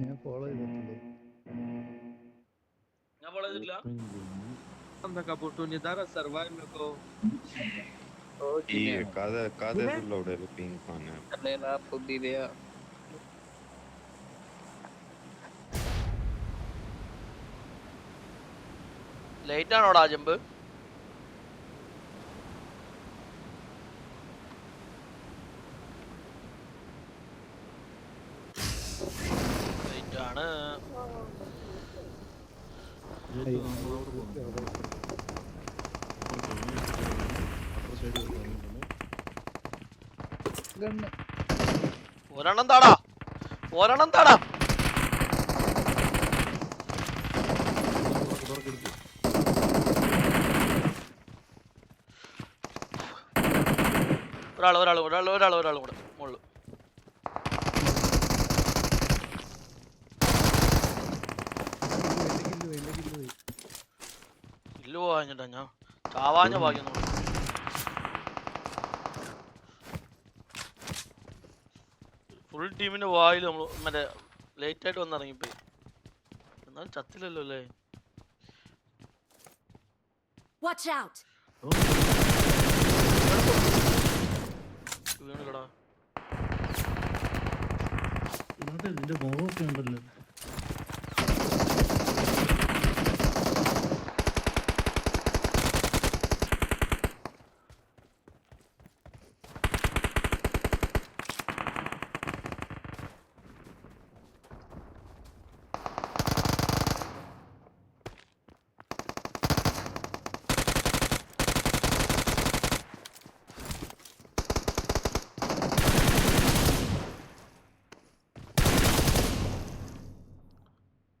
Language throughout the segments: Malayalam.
ഞാൻ ഫോളോ ചെയ്തിട്ടുണ്ട് ഞാൻ ഫോളോ ചെയ്തിട്ടില്ല Anda oportunidade a salvar meu co. E cada, cada reload ele ping né? Lela പുതിയ ലേറ്റ് ആണോടാ ജമ്പ് ഗണ്ണ്. ഒരെണ്ണം താടാ. ഒരെണ്ണം താടാ. ഒരാൾ ഒരാൾ ഒരാൾ ഒരാൾ ഒരാൾ കൂടെ. മുകളിൽ ഇല്ല വാങ്ങിട്ടാ ഞാൻ. ചാവാഞ്ഞ ഭാഗ്യം നോക്കി ഫുൾ ടീമിന്റെ വായിൽ നമ്മൾ മറ്റേ ലേറ്റ് ആയിട്ട് വന്നിറങ്ങിപ്പോയി. എന്നാൽ ചത്തില്ലല്ലോ അല്ലേ? വാച്ച് ഔട്ട് വീണില്ലടാ ഇതിന്റെ മോഹൊക്കെ ഉണ്ടല്ലോ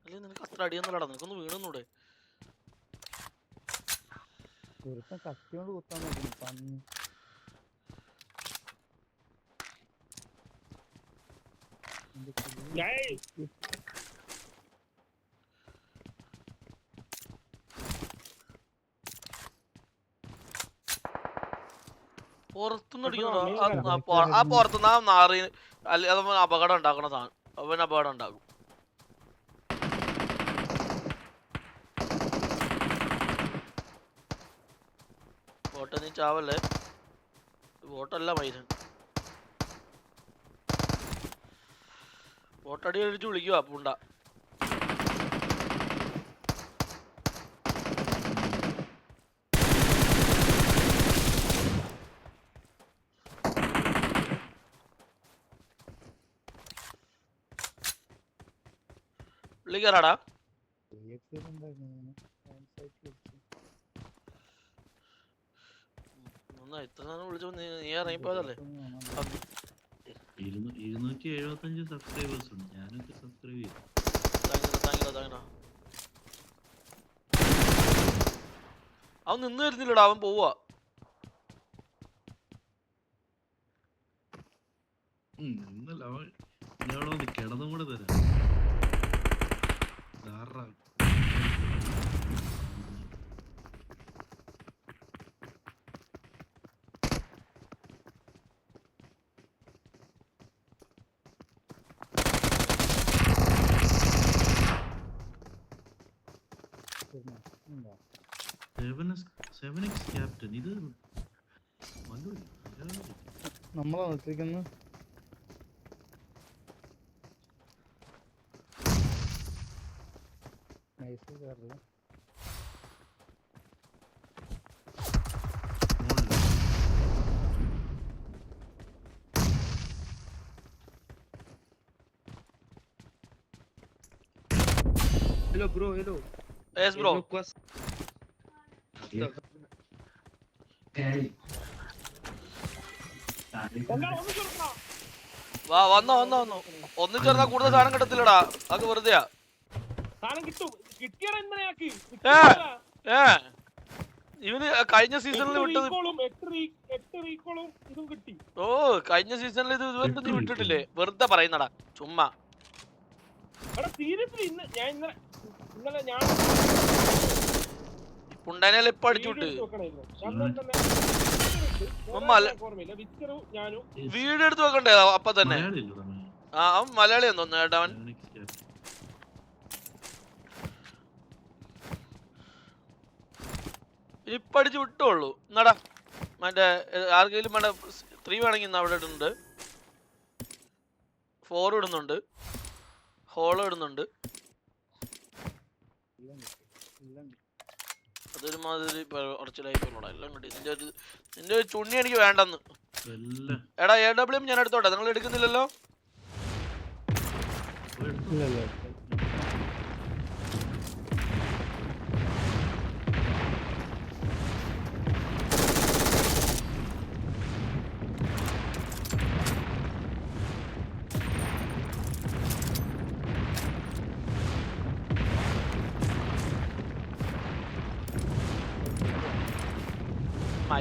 അല്ലേ നിനക്ക് അത്ര അടിയൊന്നുമില്ലടാ നിനക്കൊന്ന് ഒരുത്തൻ കുത്താൻ നോക്കുന്നു പന്നി. കില്ല് പുറത്തുനിന്ന് അടിക്കുന്നോ ആ പുറത്തുനിന്ന് ആ നാറി അല്ലെ അപകടം ഉണ്ടാക്കണ സാധനം അവൻ അപകടം ഉണ്ടാക്കും ബോട്ട് നീ ചാവല്ലേ ബോട്ടല്ല മൈരൻ ബോട്ടടി അടിച്ച് വിളിക്കുക പുണ്ട. പുള്ളി ഇത്ര നേരം നീ ഇറങ്ങിപ്പോയതല്ലേ ഇരുന്നൂറ്റി എഴുപത്തഞ്ച് സബ്സ്ക്രൈബേഴ്സ് ഉണ്ട്. ഞാനൊക്കെ സബ്സ്ക്രൈബ് ചെയ്തു. അവൻ നിന്ന് വരുന്നില്ലടാ അവൻ പോവാ. ഉം, ഇന്നല്ല അവൻ കിടന്നും കൂടെ തരാം നമ്മളാ നിർത്തിക്കുന്നത് നൈസ് കയറില്ല Hello bro, hello. Yes bro Hello, Quas. വാ വന്നോ വന്നോ വന്നോ. ഒന്നും ചേർന്നാ കൂടുതൽ സാധനം കിട്ടത്തില്ലടാ. അത് വെറുതെയാ. ഇവന് കഴിഞ്ഞ സീസണിൽ വിട്ടത് ഓ കഴിഞ്ഞ സീസണിൽ ഇത് ഇതുവരെ നീ വിട്ടിട്ടില്ലേ? വെറുതെ പറയുന്നടാ. ചുമ്മാ. എടാ സീരിയസ്ലി ഇന്ന് ഞാൻ ഇന്നലെ ഇന്നലെ ഞാൻ പുണ്ടനെ ഇപ്പൊ അടിച്ചു വിട്ട്. വീട് എടുത്ത് വെക്കണ്ടേ? അപ്പൊ തന്നെ. ആ അവൻ മലയാളിയാന്ന് തോന്നുന്നു കേട്ടോ അവൻ. ഇപ്പടിച്ച് വിട്ടുള്ളൂ എന്നാടാ മറ്റേ ആർക്കെങ്കിലും മറ്റേ സ്ത്രീ വേണമെങ്കിൽ ഇന്ന് അവിടെ ഇടുന്നുണ്ട്. ഫോർ ഇടുന്നുണ്ട്. ഹോളോ ഇടുന്നുണ്ട്. എല്ലാം കിട്ടി എല്ലാം കിട്ടി അതൊരു മാതിരി ഉറച്ചിലായി പോലോടാ എല്ലാം കിട്ടി നിന്റെ ഒരു നിന്റെ ഒരു ചുണ്ണി എനിക്ക് വേണ്ടെന്ന്. എടാ എ ഡബ്ല്യു ഞാൻ എടുത്തോട്ടെ. നിങ്ങൾ എടുക്കുന്നില്ലല്ലോ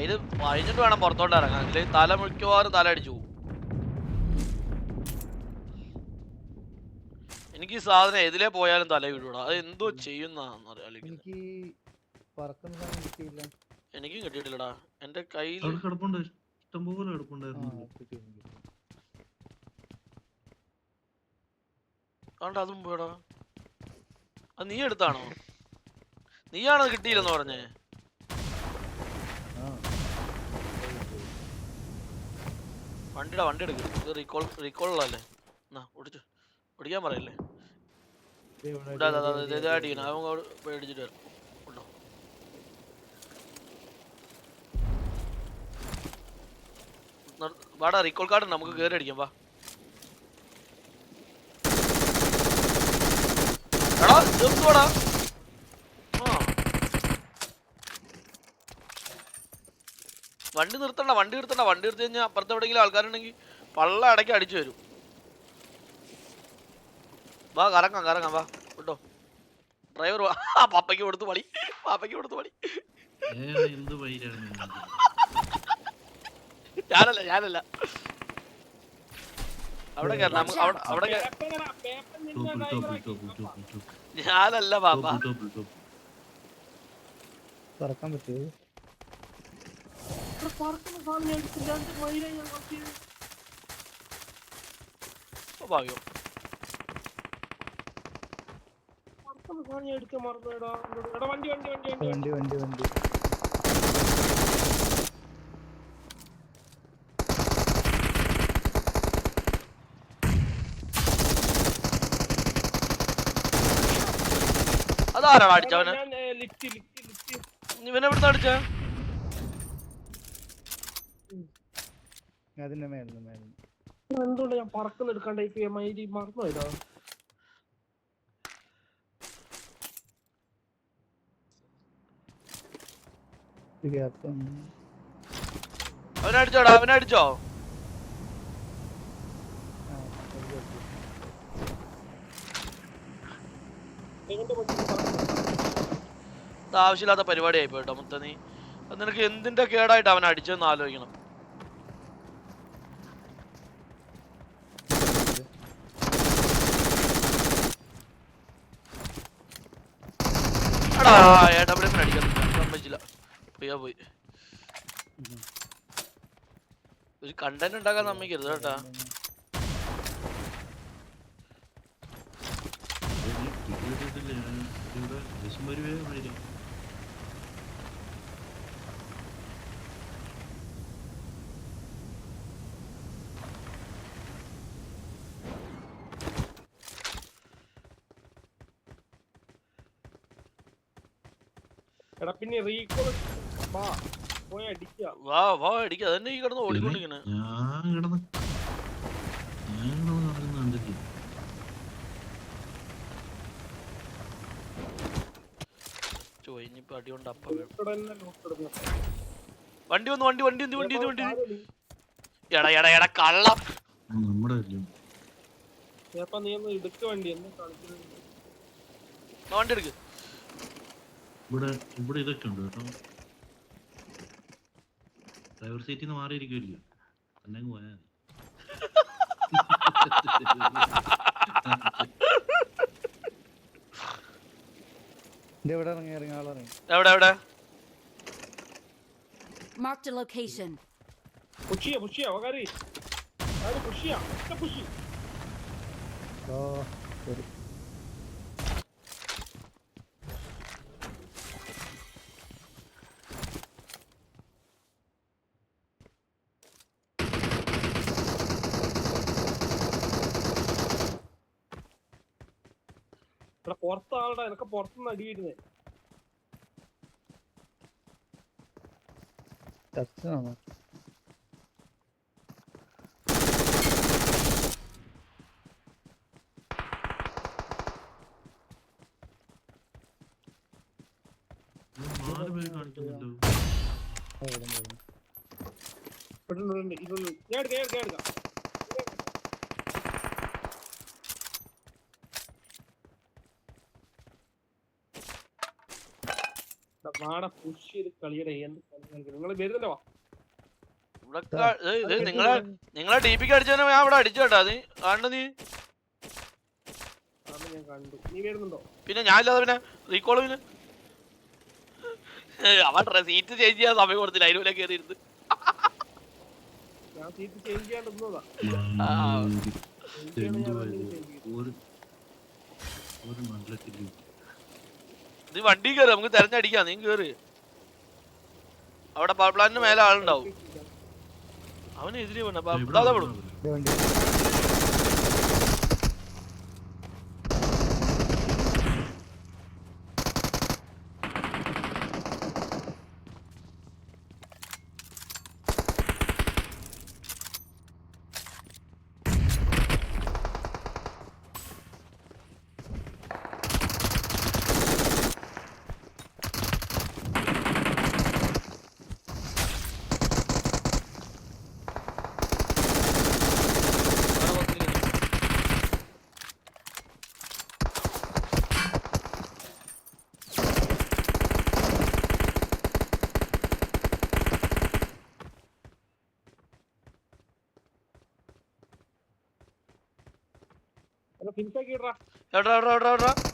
ഇല്ല കഴിഞ്ഞിട്ട് വേണം പുറത്തോട്ട് ഇറങ്ങാൻ. അല്ലെങ്കിൽ തല മിക്കവാറും തല അടിച്ചു പോകും. എനിക്ക് ഈ സാധനം എതിലെ പോയാലും തല വിടൂടാ അത് എന്തോ ചെയ്യുന്നറിയാം എനിക്ക് പറക്കുന്ന സാധനം കിട്ടിയില്ല. എനിക്കും കിട്ടിയിട്ടില്ലടാ. എന്റെ കയ്യിൽ ഇഷ്ടംപോലെ കിടപ്പുണ്ടായിരുന്നു. കണ്ട അതും പോയടാ. അത് നീ എടുത്താണോ? നീയാണോ കിട്ടിയില്ലെന്ന് പറഞ്ഞേ ആ വണ്ടിയുടെ വണ്ടി എടുക്ക്. ഇത് റീകോൾ റീകോളല്ലേ എന്നാ ഓടിച്ചു. ഓടിക്കാൻ പറയല്ലേ? അടിക്കണം അവൻ പേടിച്ചിട്ട് വരാം. ഉണ്ടോ വാടാ റീകോൾ കാർഡ് നമുക്ക് കേറി അടിക്കാം വാ. എടാ ഇതെന്തുവാടാ ആ വണ്ടി നിർത്തണ്ട വണ്ടി നിർത്തണ്ട. വണ്ടി നിർത്തി കഴിഞ്ഞാൽ അപ്പുറത്ത് എവിടെയെങ്കിലും ആൾക്കാരുണ്ടെങ്കിൽ പള്ള അടക്കി അടിച്ചു വരും വാ കറങ്ങാം കറങ്ങാം. വാ കേട്ടോ ഡ്രൈവർ വാ. പാപ്പയ്ക്ക് കൊടുത്തു പണി. പാപ്പയ്ക്ക് കൊടുത്തു പണി. ഞാനല്ല ഞാനല്ല. അവിടെ കയറണം അവിടെ ഞാനല്ല പാപ്പ. പറക്കാൻ പറ്റുമോ ഇവിടെ പറക്കുന്ന സാധനം ഞാൻ. രണ്ട് മയിലായി ഞാൻ നോക്കിയത്. ഭാഗ്യം പറക്കുന്ന സാധനം ഞാൻ എടുക്കാൻ മറന്നുപോയെടാ. എടാ വണ്ടി വണ്ടി വണ്ടി വണ്ടി വണ്ടി വണ്ടി വണ്ടി അതാരാണ് അടിച്ചവന് ഞാൻ ലിഫ്റ്റ് ലിഫ്റ്റ് ലിഫ്റ്റ് ഇവനെ എവിടുന്ന് അടിച്ച അതിന്റെ മേലിന് എന്തുകൊണ്ട് ഞാൻ പറക്കുന്ന മൈരി മറന്നുപോയതാ പറക്കുന്നു? ഇത് ആവശ്യമില്ലാത്ത പരിപാടിയായി പോയിട്ടോ മുത്ത നീ നിനക്ക് എന്തിന്റെ കേടായിട്ട് അവൻ അടിച്ചെന്ന് ആലോചിക്കണം എടാ എ ഡബ്ല്യു എമ്മിന് അടിക്കാൻ സമ്മതിച്ചില്ല പോയാ ഒരു കണ്ടന്റ് ഉണ്ടാക്കാൻ സമ്മതിക്കരുത് കേട്ടാ വരുവേ വൈരം എടാ പിന്നെ റീകോൾ വാ പോയി അടിക്കുക. വാ വാ അടിക്കുക അതന്നെ ഈ കിടന്ന് ഓടിക്കൊണ്ടിരിക്കണേ. ഞാൻ കിടന്ന് ഞാൻ കിടന്ന് നടക്കുന്ന കണ്ടിട്ട് ചോയ് ഇനിയിപ്പോ അടി കൊണ്ട് അപ്പ. വണ്ടി വന്നു വണ്ടി വണ്ടി വണ്ടി വണ്ടി വണ്ടി. എടാ എടാ എടാ കള്ളം. നമ്മുടെ നീ ഒന്ന് വണ്ടി എന്നെ കളിക്കുന്നത് വണ്ടി എടുക്ക്. ഇവിടെ ഇവിടെ ഇതൊക്കെ ഉണ്ട് കേട്ടോ. ഡ്രൈവർ സീറ്റിൽ നിന്ന് മാറിയിരിക്കുമല്ലോ തന്നെ പോയാൽ ഇത് എവിടെ ഇറങ്ങി? ഇറങ്ങി ആളിറങ്ങി എവിടെ എവിടെ? Marked a location. പുഷിയ പുഷിയ വകാരി ആര് പുഷിയ. ഒറ്റ പുഷി. ഓ ശരി. എടാ പുറത്ത് ആളുടെ എനക്ക് പുറത്തുനിന്ന് അടി വരുന്നേ കാണിക്കുന്നുണ്ടോ ഇതൊന്ന് ഞാൻ എടുക്കാം ഞാൻ എടുക്കാം. വാട പുഷ് ചെയ്ത് കളിയുടെ നിങ്ങൾ വരുന്നല്ലോ വാ. നിങ്ങളെ നിങ്ങളെ ഡി പിക്ക് അടിച്ചവനെ ഞാൻ ഇവിടെ അടിച്ചു കേട്ടാ നീ കണ്ടു നീ? അന്ന് ഞാൻ കണ്ടു. നീ വരുന്നുണ്ടോ? പിന്നെ ഞാൻ ഇല്ലാതെ പിന്നെ റീകോൾ പിന്നെ. അവൻ സീറ്റ് ചേഞ്ച് ചെയ്യാൻ സമയം കൊടുത്തില്ല അതിന് കയറി ഇരുന്ന്. ഞാൻ സീറ്റ് ചേഞ്ച് ചെയ്യാണ്ട് ആ. ചേഞ്ച് ചെയ്യണം ഞാൻ എന്തുവാ വണ്ടി ഇത്? ഒരു ഒരു മണ്ഡലത്തിൽ നീ വണ്ടി കയറി നമുക്ക് തെരഞ്ഞടിക്കാം നീ കേറി. അവിടെ പവർ പ്ലാന്റിന് മേലെ ആളുണ്ടാവും. അവന് എതിരെ വേണ്ട. ഇവിടെ ഇതാ വിടും വന്നാ ഇത്